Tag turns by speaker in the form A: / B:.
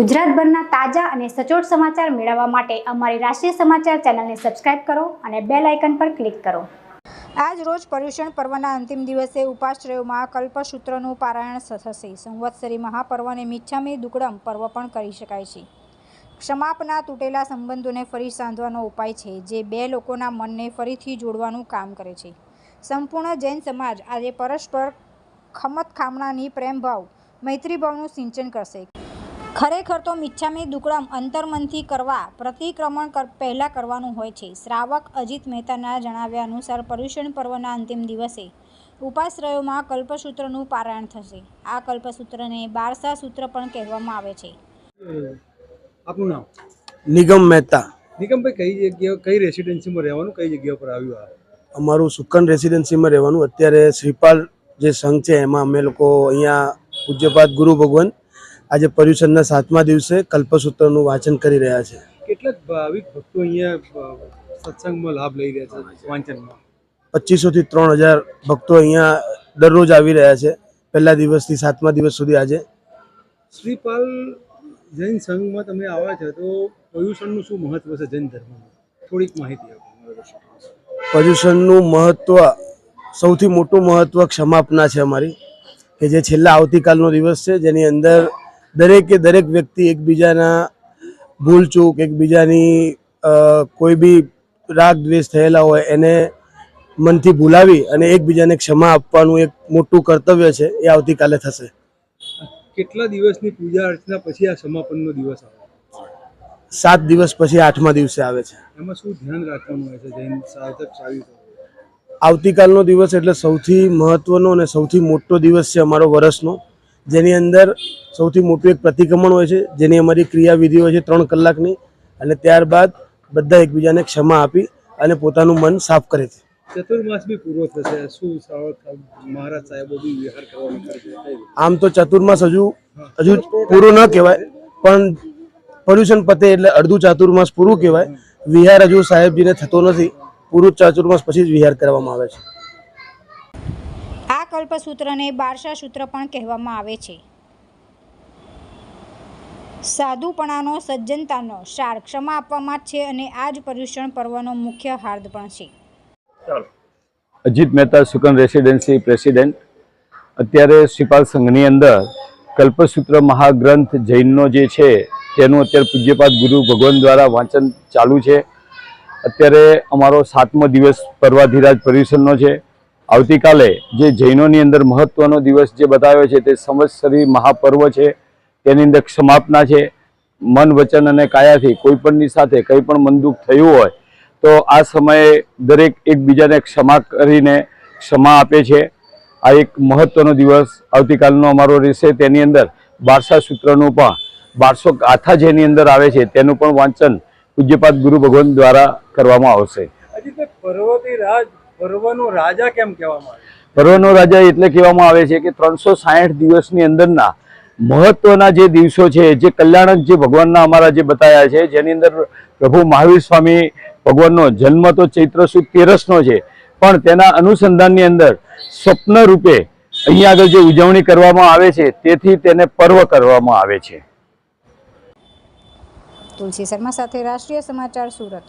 A: ગુજરાતભરના તાજા અને સચોટ સમાચાર મેળવવા માટે અમારી રાષ્ટ્રીય સમાચાર ચેનલને સબસ્ક્રાઇબ કરો અને બેલ આઇકન પર ક્લિક કરો.
B: આજ રોજ પર્યુષણ પર્વના અંતિમ દિવસે ઉપાશ્રયોમાં કલ્પસૂત્રનું પારાયણ થશે. સંવત્સરી મહાપર્વને મિચ્છામી દુકડમ પર્વ પણ કરી શકાય છે. ક્ષમાપના તૂટેલા સંબંધોને ફરી સાંધવાનો ઉપાય છે, જે બે લોકોના મનને ફરીથી જોડવાનું કામ કરે છે. સંપૂર્ણ જૈન સમાજ આજે પરસ્પર ખમત ખામણાની પ્રેમભાવ, મૈત્રીભાવનું સિંચન કરશે. ખરેખર તો મિચ્છામી દુકડમ અંતર્મનથી કરવા પ્રતિક્રમણ કર પહેલાં કરવાનું હોય છે. શ્રાવક અજીત મહેતાના જણાવ્યા અનુસાર પર્યુષણ પર્વના અંતિમ દિવસે ઉપાશ્રયોમાં કલ્પસૂત્રનું પારાયણ થશે. આ કલ્પસૂત્રને બારસા સૂત્ર પણ કહેવામાં આવે છે.
C: આપનું નામ?
D: નિગમ મહેતા.
C: નિગમભાઈ કઈ જગ્યા કઈ રેસિડેન્સીમાં રહેવાનું કઈ જગ્યા પર આવ્યું આ?
D: અમારું સુકન રેસિડેન્સીમાં રહેવાનું. અત્યારે શ્રીપાલ જે સંઘ છે એમાં અમે લોકો અહીંયા પૂજ્યપાદ ગુરુ ભગવાન આજે પર્યુષણના સાતમા દિવસે કલ્પસૂત્રનું વાંચન કરી રહ્યા છે.
C: કેટલાક ભાવિક ભક્તો અહીંયા સત્સંગમાં લાભ લઈ રહ્યા છે વાંચનમાં.
D: પચીસોથી ત્રણ હજાર ભક્તો અહીંયા દરરોજ આવી રહ્યા છે. પહેલા દિવસથી સાતમા દિવસ સુધી આજે.
C: શ્રીપાલ જૈન સંઘમાં તમે આવ્યા છો તો પર્યુષણનું શું મહત્વ છે જૈન ધર્મમાં થોડીક માહિતી આપો
D: પર્યુષણનું મહત્વ સૌથી મોટું મહત્વ ક્ષમાપના છે અમારી કે જે છેલ્લા આવતીકાલનો દિવસ છે જેની અંદર દરેકે દરેક વ્યક્તિ એકબીજાના ભૂલચૂક એકબીજાની કોઈ બી રાગ દ્વેષ થયેલા હોય એને મનથી ભૂલાવી અને એકબીજાને ક્ષમા આપવાનું એક મોટું કર્તવ્ય છે એ આવતીકાલે થશે.
C: કેટલા દિવસની પૂજા અર્ચના પછી આ સમાપનનો દિવસ આવે?
D: સાત દિવસ પછી આઠમા દિવસે આવે છે.
C: એમાં શું ધ્યાન રાખવાનું હોય છે? જૈન સાધક
D: આવતીકાલનો દિવસ એટલે સૌથી મહત્વનો અને સૌથી મોટો દિવસ છે અમારો વર્ષનો જેની અંદર સૌથી મોટું એક પ્રતિક્રમણ હોય છે જેની અમારી ક્રિયાવિધિ હોય છે ત્રણ કલાકની અને ત્યારબાદ બધા એકબીજાને ક્ષમા આપી અને પોતાનું મન સાફ કરે છે.
C: ચતુર્માસ બી પૂરો થશે. શું મહારાજ સાહેબો બી વિહાર કરવાનું કરશે કઈ રીતે?
D: આમ તો ચતુર્માસ હજુ હજુ પૂરું ન કહેવાય પણ પર્યુષણ પતે એટલે અડધું ચાતુર્માસ પૂરું કહેવાય. વિહાર હજુ સાહેબજીને થતો નથી. પૂરું ચાતુર્માસ પછી જ વિહાર કરવામાં આવે છે.
B: કલ્પસૂત્રને બારસા સૂત્ર પણ કહેવામાં આવે છે. સાધુપણાનો સજ્જનતાનો સાર ક્ષમા આપવામાં જ છે અને આ જ પર્યુષણ પર્વનો મુખ્ય હાર્દ પણ છે.
E: Ajit Mehta Sukan residency president. અત્યારે શ્રીપાલ સંઘની અંદર કલ્પસૂત્ર મહાગ્રંથ જૈનનો જે છે તેનું અત્યારે પૂજ્યપાદ ગુરુ ભગવાન દ્વારા વાંચન ચાલુ છે. અત્યારે અમારો સાતમો દિવસ પર્વાધિરાજ પર્યુષણનો છે. આવતીકાલે જે જૈનોની અંદર મહત્વનો દિવસ જે બતાવ્યો છે તે સંવત્સરી મહાપર્વ છે. તેની અંદર ક્ષમાપના છે. મન, વચન અને કાયાથી કોઈ પણની સાથે કંઈ પણ મનદુખ થયું હોય તો આ સમયે દરેક એકબીજાને ક્ષમા કરીને ક્ષમા આપે છે. આ એક મહત્વનો દિવસ આવતીકાલનો અમારો રહેશે. તેની અંદર બારસા સૂત્રનું પણ બારસો ગાથા જેની અંદર આવે છે તેનું પણ વાંચન પૂજ્યપાદ ગુરુ ભગવાન દ્વારા કરવામાં આવશે.
C: પર્વતી રાજ પર્વનો રાજા કેમ કહેવામાં આવે
E: પર્વનો રાજા એટલે કહેવામાં આવે છે કે ત્રણસો સાહીઠ દિવસની અંદરના મહત્વના જે દિવસો છે જે કલ્યાણક જે ભગવાનના અમારા જે બતાવ્યા છે જેની અંદર પ્રભુ મહાવીર સ્વામી ભગવાનનો જન્મ તો ચૈત્ર સુદ તેરસનો છે પણ તેના અનુસંધાનની અંદર સ્વપ્ન રૂપે અહીંયા આગળ જે ઉજવણી કરવામાં આવે છે તેથી તેને પર્વ કરવામાં આવે છે.
B: તુલસી શર્મા સાથે રાષ્ટ્રીય સમાચાર સુરત.